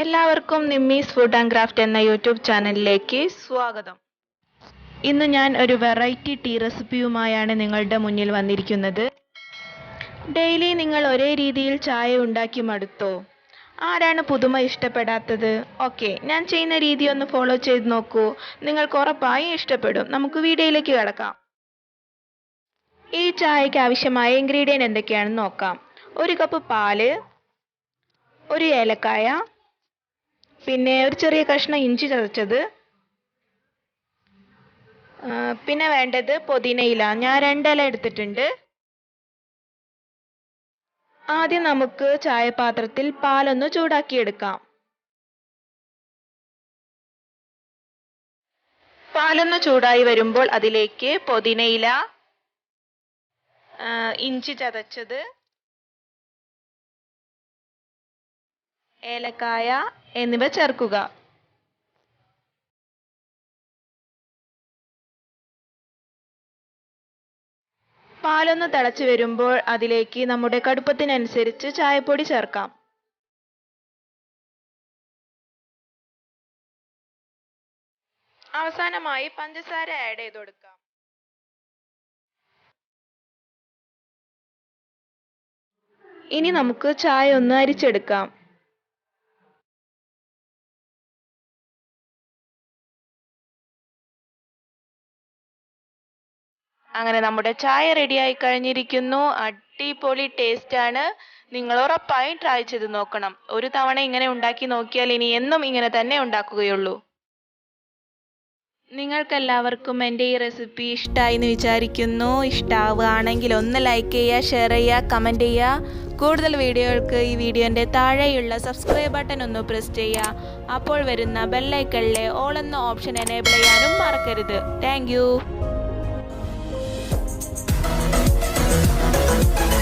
എല്ലാവർക്കും Nimmi's food and craft എന്ന YouTube ചാനലിലേക്ക് സ്വാഗതം. ഇന്ന് ഞാൻ ഒരു വെറൈറ്റി ടീ റെസിപ്പിയുമായാണ് നിങ്ങളുടെ മുന്നിൽ വന്നിരിക്കുന്നത്. ഡെയിലി നിങ്ങൾ ഒരേ രീതിയിൽ ചായ ഉണ്ടാക്കി മടുത്തോ? ആരാണ് പുതുമ ഇഷ്ടപ്പെടാത്തത്? ഓക്കെ ഞാൻ ചെയ്യുന്ന രീതി ഒന്ന് ഫോളോ ചെയ്ത് നോക്കൂ. നിങ്ങൾക്ക് ഉറപ്പായും ഇഷ്ടപ്പെടും. നമുക്ക് വീഡിയോയിലേക്ക് കിടക്കാം. ഈ ചായക്ക് ആവശ്യമായ ഇൻഗ്രീഡിയന്റ് എന്തൊക്കെയാണെന്ന് നോക്കാം. ഒരു കപ്പ് പാൽ ഒരു ഏലക്കായ പിന്നെ ഒരു ചെറിയ കഷ്ണം ഇഞ്ചി ചതച്ചത്. പിന്നെ വേണ്ടത് പുതിനയില ഞാൻ രണ്ടില എടുത്തിട്ടുണ്ട്. ആദ്യം നമുക്ക് ചായപാത്രത്തിൽ പാലൊന്ന് ചൂടാക്കിയെടുക്കാം. പാലൊന്ന് ചൂടായി വരുമ്പോൾ അതിലേക്ക് പുതിനയില ഇഞ്ചി ചതച്ചത്. ഏലക്കായ എന്നിവ ചേർക്കുക. പാലൊന്ന് തിളച്ചു വരുമ്പോൾ അതിലേക്ക് നമ്മുടെ കടുപ്പത്തിനനുസരിച്ച് ചായപ്പൊടി ചേർക്കാം. അവസാനമായി പഞ്ചസാര ആഡ് ചെയ്ത് കൊടുക്കാം. ഇനി നമുക്ക് ചായ ഒന്ന് അരിച്ചെടുക്കാം. അങ്ങനെ നമ്മുടെ ചായ റെഡിയായി കഴിഞ്ഞിരിക്കുന്നു. അടിപൊളി ടേസ്റ്റ് ആണ് നിങ്ങൾ ഉറപ്പായും ട്രൈ ചെയ്ത് നോക്കണം. ഒരു തവണ ഇങ്ങനെ ഉണ്ടാക്കി നോക്കിയാൽ ഇനി എന്നും ഇങ്ങനെ തന്നെ ഉണ്ടാക്കുകയുള്ളൂ. നിങ്ങൾക്കെല്ലാവർക്കും എന്റെ ഈ റെസിപ്പി ഇഷ്ടമായി എന്ന് വിചാരിക്കുന്നു. ഇഷ്ടമാവുകയാണെങ്കിൽ ഒന്ന് ലൈക്ക് ചെയ്യുക ഷെയർ ചെയ്യുക കമന്റ് ചെയ്യുക. കൂടുതൽ വീഡിയോകൾക്ക് ഈ വീഡിയോന്റെ താഴെയുള്ള സബ്സ്ക്രൈബ് ബട്ടൺ ഒന്ന് പ്രസ് ചെയ്യുക. അപ്പോൾ വരുന്ന ബെല്ലൈക്കണിലെ ഓൾ എന്ന ഓപ്ഷൻ എനേബിൾ ചെയ്യാനും മറക്കരുത്. Thank Thank you.